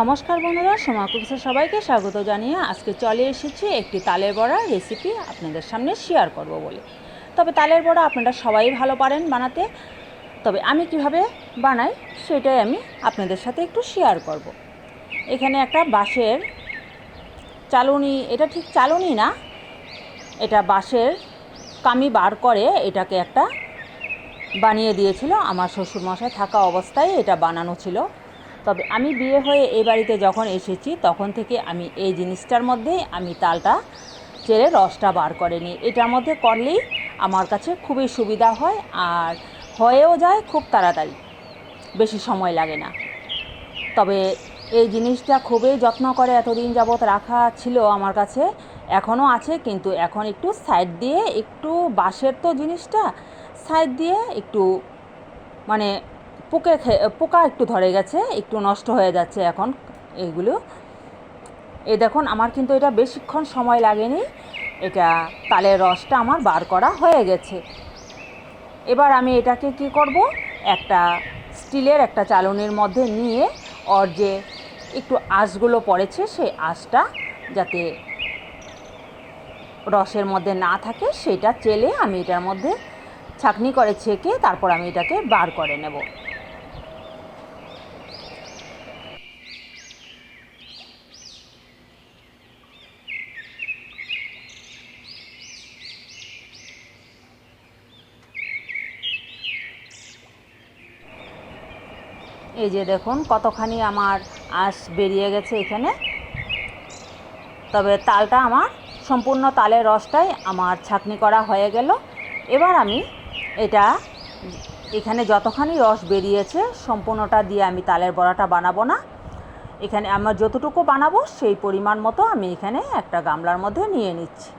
নমস্কার বন্ধুরা, সোমা সবাইকে স্বাগত জানিয়ে আজকে চলে এসেছি একটি তালের বড়া রেসিপি আপনাদের সামনে শেয়ার করব বলে। তবে তালের বড়া আপনারা সবাই ভালো পারেন বানাতে। তবে আমি কীভাবে বানাই সেটাই আমি আপনাদের সাথে একটু শেয়ার করব। এখানে একটা বাঁশের চালুনি, এটা ঠিক চালুনি না, এটা বাঁশের কামি বার করে এটাকে একটা বানিয়ে দিয়েছিল। আমার শ্বশুরমশাই থাকা অবস্থায় এটা বানানো ছিল। তবে আমি বিয়ে হয়ে এই বাড়িতে যখন এসেছি, তখন থেকে আমি এই জিনিসটার মধ্যেই আমি তালটা চেড়ে রসটা বার করে নিই। এটার মধ্যে করলেই আমার কাছে খুবই সুবিধা হয় আর হয়েও যায় খুব তাড়াতাড়ি। বেশি সময় লাগে না। তবে এই জিনিসটা খুবই যত্ন করে এতদিন যাবৎ রাখা ছিল আমার কাছে, এখনও আছে কিন্তু এখন একটু সাইড দিয়ে একটু বাঁশের তো জিনিসটা সাইড দিয়ে একটু মানে পোকে পোকা একটু ধরে গেছে, একটু নষ্ট হয়ে যাচ্ছে এখন এইগুলো এ দেখুন, আমার কিন্তু এটা বেশিক্ষণ সময় লাগেনি। এটা তালের রসটা আমার বার করা হয়ে গেছে। এবার আমি এটাকে কি করব? একটা স্টিলের একটা চালনির মধ্যে নিয়ে, ওর যে একটু আঁশগুলো পড়েছে, সেই আঁশটা যাতে রসের মধ্যে না থাকে, সেটা চেলে আমি এটার মধ্যে ছাকনি করে ছেঁকে, তারপর আমি এটাকে বার করে নেব। এই যে দেখুন, কতখানি আমার আঁশ বেরিয়ে গেছে এখানে। তবে তালটা আমার, সম্পূর্ণ তালের রসটাই আমার ছাকনি করা হয়ে গেল। এবার আমি এটা, এখানে যতখানি রস বেরিয়েছে, সম্পূর্ণটা দিয়ে আমি তালের বড়াটা বানাবো না। এখানে আমার যতটুকু বানাবো, সেই পরিমাণ মতো আমি এখানে একটা গামলার মধ্যে নিয়ে নিচ্ছি।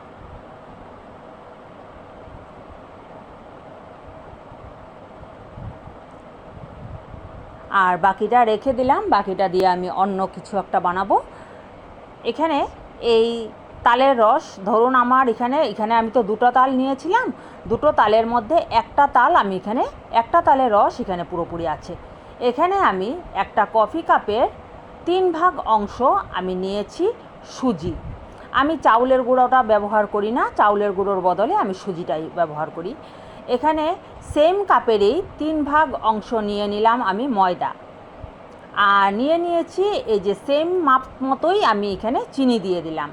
আর বাকিটা রেখে দিলাম। বাকিটা দিয়ে আমি অন্য কিছু একটা বানাবো। এখানে এই তালের রস, ধরুন আমার এখানে এখানে আমি তো দুটো তাল নিয়েছিলাম। দুটো তালের মধ্যে একটা তাল আমি এখানে, একটা তালের রস এখানে পুরোপুরি আছে। এখানে আমি একটা কফি কাপের তিন ভাগ অংশ আমি নিয়েছি সুজি। আমি চাউলের গুঁড়োটা ব্যবহার করি না, চাউলের গুঁড়োর বদলে আমি সুজিটাই ব্যবহার করি। এখানে সেম কাপেরই তিন ভাগ অংশ নিয়ে নিলাম আমি ময়দা। আর নিয়ে নিয়েছি এই যে সেম মাপ মতোই আমি এখানে চিনি দিয়ে দিলাম।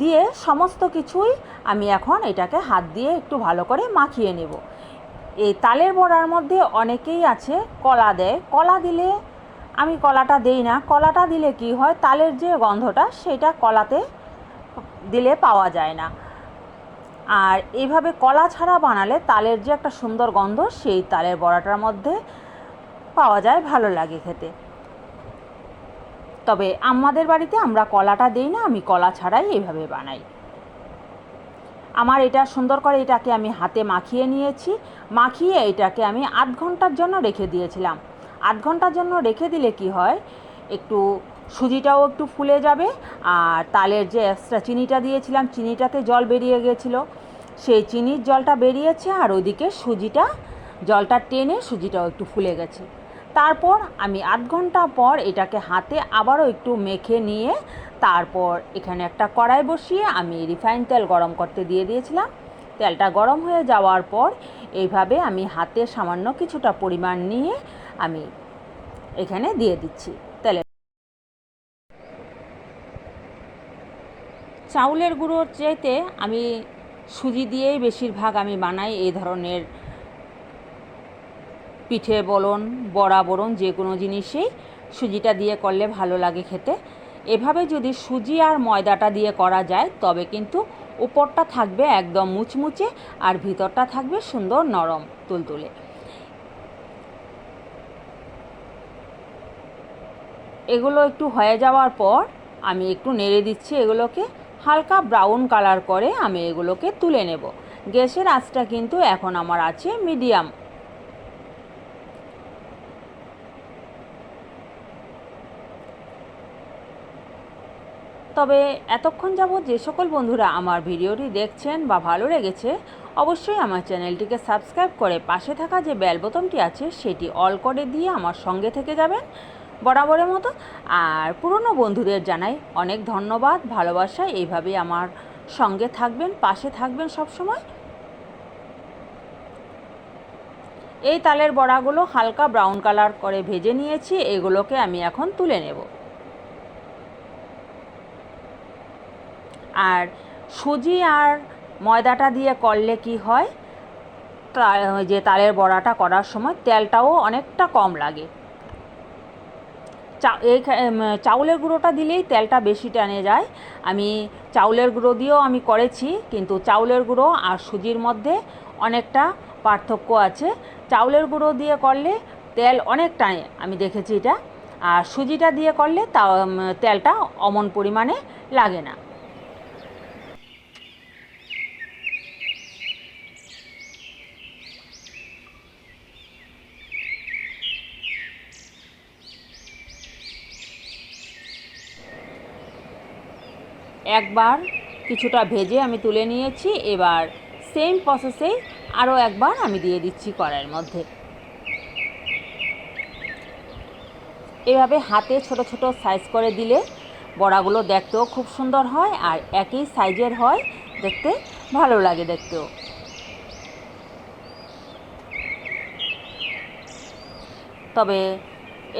দিয়ে সমস্ত কিছুই আমি এখন এটাকে হাত দিয়ে একটু ভালো করে মাখিয়ে নেব। এই তালের বড়ার মধ্যে অনেকেই আছে কলা দেয়। কলা দিলে আমি কলাটা দেই না। কলাটা দিলে কি হয়? তালের যে গন্ধটা সেটা কলাতে দিলে পাওয়া যায় না। আর এইভাবে কলা ছাড়া বানালে তালের যে একটা সুন্দর গন্ধ, সেই তালের বড়াটার মধ্যে পাওয়া যায় ভালো লাগে খেতে। তবে আমাদের বাড়িতে আমরা কলাটা দিই না, আমি কলা ছাড়াই এইভাবে বানাই। আমার এটা সুন্দর করে এটাকে আমি হাতে মাখিয়ে নিয়েছি। মাখিয়ে এটাকে আমি আধ ঘণ্টার জন্য রেখে দিয়েছিলাম। আধ ঘণ্টার জন্য রেখে দিলে কি হয়, একটু সুজিটাও একটু ফুলে যাবে, আর তালের যে এক্সট্রা চিনিটা দিয়েছিলাম, চিনিটাতে জল বেরিয়ে গিয়েছিল সেই চিনির জলটা বেরিয়েছে, আর ওইদিকে সুজিটা, জলটা টেনে সুজিটাও একটু ফুলে গেছে। তারপর আমি আধ ঘণ্টা পর এটাকে হাতে আবারও একটু মেখে নিয়ে, তারপর এখানে একটা কড়াই বসিয়ে আমি রিফাইন তেল গরম করতে দিয়ে দিয়েছিলাম। তেলটা গরম হয়ে যাওয়ার পর এইভাবে আমি হাতে সামান্য কিছুটা পরিমাণ নিয়ে আমি এখানে দিয়ে দিচ্ছি তেলে চাউলের গুঁড়োর চাইতে আমি সুজি দিয়েই বেশিরভাগ আমি বানাই এই ধরনের পিঠে বলুন, বড়া বলুন যে কোনো জিনিসেই সুজিটা দিয়ে করলে ভালো লাগে খেতে। এভাবে যদি সুজি আর ময়দাটা দিয়ে করা যায়, তবে কিন্তু উপরটা থাকবে একদম মুচমুচে আর ভিতরটা থাকবে সুন্দর নরম, তুলতুলে। এগুলো একটু হয়ে যাওয়ার পর আমি একটু নেড়ে দিচ্ছি এগুলোকে। হালকা ব্রাউন কালার করে আমি এগুলোকে তুলে নেব। গ্যাসের আঁচটা কিন্তু এখন আমার আছে মিডিয়াম। তবে এতক্ষণ যাবৎ যে সকল বন্ধুরা আমার ভিডিওটি দেখছেন বা ভালো লেগেছে, অবশ্যই আমার চ্যানেলটিকে সাবস্ক্রাইব করে পাশে থাকা যে বেল বোতামটি আছে, সেটি অল করে দিয়ে আমার সঙ্গে থেকে যাবেন। বরাবরের মতো। আর পুরনো বন্ধুদের জানাই অনেক ধন্যবাদ, ভালোবাসা। এইভাবেই আমার সঙ্গে থাকবেন, পাশে থাকবেন সব সময় এই তালের বড়াগুলো হালকা ব্রাউন কালার করে ভেজে নিয়েছি, এগুলোকে আমি এখন তুলে নেব। আর সুজি আর ময়দাটা দিয়ে করলে কি হয়? যে তালের বড়াটা করার সময় তেলটাও অনেকটা কম লাগে। চা চাউলের গুঁড়োটা দিলেই তেলটা বেশি টানে যায়। আমি চাউলের গুঁড়ো দিয়েও আমি করেছি, কিন্তু চাউলের গুঁড়ো আর সুজির মধ্যে অনেকটা পার্থক্য আছে। চাউলের গুঁড়ো দিয়ে করলে তেল অনেক টানে, আমি দেখেছি এটা। আর সুজিটা দিয়ে করলে তা তেলটা অমন পরিমাণে লাগে না। একবার কিছুটা ভেজে আমি তুলে নিয়েছি, এবার সেম প্রসেসেই আরও একবার আমি দিয়ে দিচ্ছি কড়াইয়ের মধ্যে। এভাবে হাতে ছোট ছোট সাইজ করে দিলে বড়াগুলো দেখতেও খুব সুন্দর হয় আর একই সাইজের হয় দেখতে ভালো লাগে দেখতেও। তবে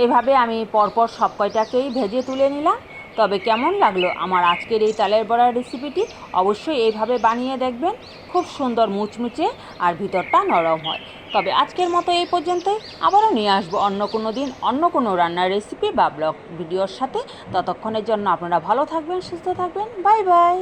এভাবে আমি পরপর সব কয়টাকেই ভেজে তুলে নিলাম। তবে কেমন লাগল আমার আজকের এই তালের বড়ার রেসিপিটি অবশ্যই এইভাবে বানিয়ে দেখবেন। খুব সুন্দর মুচমুচে আর ভিতরটা নরম হয়। তবে আজকের মতো এই পর্যন্তই। আবারও নিয়ে আসব অন্য কোনো দিন অন্য কোনো রান্নার রেসিপি বা ব্লগ ভিডিওর সাথে। ততক্ষণের জন্য আপনারা ভালো থাকবেন, সুস্থ থাকবেন। Bye bye.